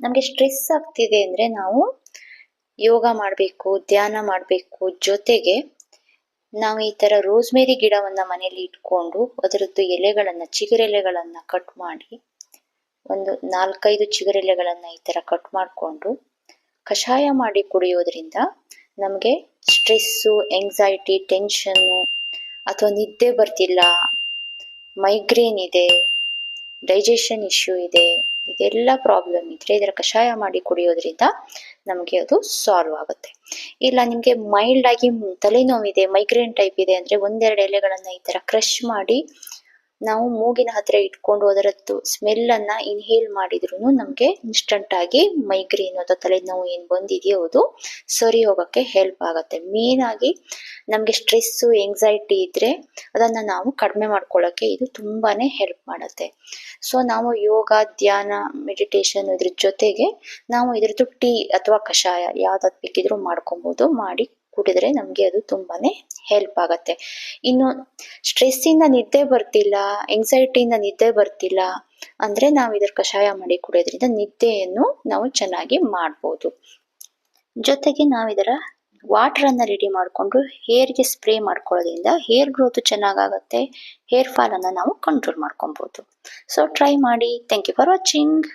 ನಮಗೆ ಸ್ಟ್ರೆಸ್ ಆಗ್ತಿದೆ ಅಂದರೆ ನಾವು ಯೋಗ ಮಾಡಬೇಕು, ಧ್ಯಾನ ಮಾಡಬೇಕು ಜೊತೆಗೆ ನಾವು ಈ ಥರ ರೋಸ್ಮೇರಿ ಗಿಡವನ್ನು ಮನೆಯಲ್ಲಿ ಇಟ್ಕೊಂಡು ಅದರದ್ದು ಎಲೆಗಳನ್ನು ಚಿಗುರೆಲೆಗಳನ್ನು ಕಟ್ ಮಾಡಿ ಒಂದು ನಾಲ್ಕೈದು ಚಿಗುರೆಲೆಗಳನ್ನು ಈ ಥರ ಕಟ್ ಮಾಡಿಕೊಂಡು ಕಷಾಯ ಮಾಡಿ ಕುಡಿಯೋದ್ರಿಂದ ನಮಗೆ ಸ್ಟ್ರೆಸ್ಸು ಎಂಗ್ಸೈಟಿ ಟೆನ್ಷನ್ನು ಅಥವಾ ನಿದ್ದೆ ಬರ್ತಿಲ್ಲ ಮೈಗ್ರೇನ್ ಇದೆ ಡೈಜೆಷನ್ ಇಶ್ಯೂ ಇದೆ. ಇದೆಲ್ಲ ಪ್ರಾಬ್ಲಮ್ ಇದ್ರೆ ಇದರ ಕಷಾಯ ಮಾಡಿ ಕುಡಿಯೋದ್ರಿಂದ ನಮಗೆ ಅದು ಸಾಲ್ವ್ ಆಗುತ್ತೆ. ಇಲ್ಲ, ನಿಮಗೆ ಮೈಲ್ಡ್ ಆಗಿ ತಲೆನೋವಿದೆ ಮೈಗ್ರೇನ್ ಟೈಪ್ ಇದೆ ಅಂದ್ರೆ ಒಂದೆರಡು ಎಲೆಗಳನ್ನ ಈ ತರ ಕ್ರಶ್ ಮಾಡಿ ನಾವು ಮೂಗಿನ ಹತ್ರ ಇಟ್ಕೊಂಡು ಅದರದ್ದು ಸ್ಮೆಲ್ ಅನ್ನ ಇನ್ಹೇಲ್ ಮಾಡಿದ್ರು ನಮಗೆ ಇನ್ಸ್ಟಂಟ್ ಆಗಿ ಮೈಗ್ರೇನ್ ಅಥವಾ ತಲೆನೋವು ಏನು ಬಂದಿದೆಯೋ ಅದು ಸರಿ ಹೋಗಕ್ಕೆ ಹೆಲ್ಪ್ ಆಗುತ್ತೆ. ಮೇನ್ ಆಗಿ ನಮಗೆ ಸ್ಟ್ರೆಸ್ಸು ಎಂಗ್ಸೈಟಿ ಇದ್ರೆ ಅದನ್ನ ನಾವು ಕಡಿಮೆ ಮಾಡ್ಕೊಳ್ಳೋಕೆ ಇದು ತುಂಬಾನೇ ಹೆಲ್ಪ್ ಮಾಡುತ್ತೆ. ಸೊ ನಾವು ಯೋಗ, ಧ್ಯಾನ ಮೆಡಿಟೇಷನ್ ಇದ್ರ ಜೊತೆಗೆ ನಾವು ಇದ್ರದ್ದು ಟೀ ಅಥವಾ ಕಷಾಯ ಯಾವ್ದಾದ್ ಬೇಕಿದ್ರು ಮಾಡ್ಕೊಬಹುದು ಮಾಡಿ ಕುಡಿದ್ರೆ ನಮಗೆ ಅದು ತುಂಬಾನೇ ಹೆಲ್ಪ್ ಆಗತ್ತೆ. ಇನ್ನು ಸ್ಟ್ರೆಸ್ ಇಂದ ನಿದ್ದೆ ಬರ್ತಿಲ್ಲ ಎಂಗ್ಸೈಟಿಯಿಂದ ನಿದ್ದೆ ಬರ್ತಿಲ್ಲ ಅಂದ್ರೆ ನಾವು ಇದರ ಕಷಾಯ ಮಾಡಿ ಕುಡಿಯೋದ್ರಿಂದ ನಿದ್ದೆಯನ್ನು ನಾವು ಚೆನ್ನಾಗಿ ಮಾಡ್ಬೋದು. ಜೊತೆಗೆ ನಾವು ಇದರ ವಾಟರ್ ಅನ್ನ ರೆಡಿ ಮಾಡಿಕೊಂಡು ಹೇರ್ಗೆ ಸ್ಪ್ರೇ ಮಾಡ್ಕೊಳ್ಳೋದ್ರಿಂದ ಹೇರ್ ಗ್ರೋತ್ ಚೆನ್ನಾಗಾಗತ್ತೆ ಹೇರ್ ಫಾಲ್ ಅನ್ನ ನಾವು ಕಂಟ್ರೋಲ್ ಮಾಡ್ಕೊಬೋದು. ಸೊ ಟ್ರೈ ಮಾಡಿ. Thank you for watching